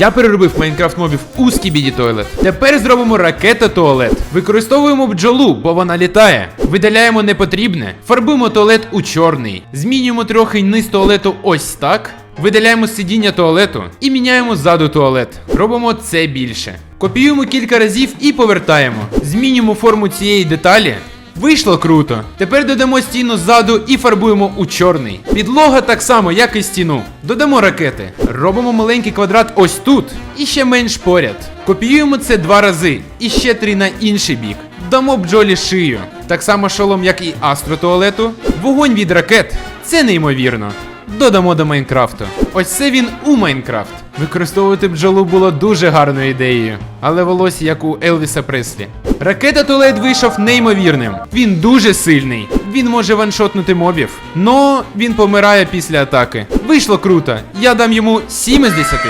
Я переробив Майнкрафт мобів у скібіді туалет. Тепер зробимо ракета туалет. Використовуємо бджолу, бо вона літає. Видаляємо непотрібне, фарбуємо туалет у чорний. Змінюємо трохи низ туалету ось так. Видаляємо сидіння туалету і міняємо ззаду туалет. Робимо це більше. Копіюємо кілька разів і повертаємо. Змінюємо форму цієї деталі. Вийшло круто. Тепер додамо стіну ззаду і фарбуємо у чорний. Підлога так само, як і стіну. Додамо ракети. Робимо маленький квадрат ось тут і ще менш поряд. Копіюємо це два рази і ще три на інший бік. Дамо бджолі шию. Так само шолом, як і астротуалету. Вогонь від ракет. Це неймовірно. Додамо до Майнкрафту. Ось це він у Майнкрафт. Використовувати бджолу було дуже гарною ідеєю, але волосся як у Елвіса Преслі. Ракета Тулейд вийшов неймовірним. Він дуже сильний. Він може ваншотнути мобів. Но він помирає після атаки. Вийшло круто. Я дам йому 7 із 10.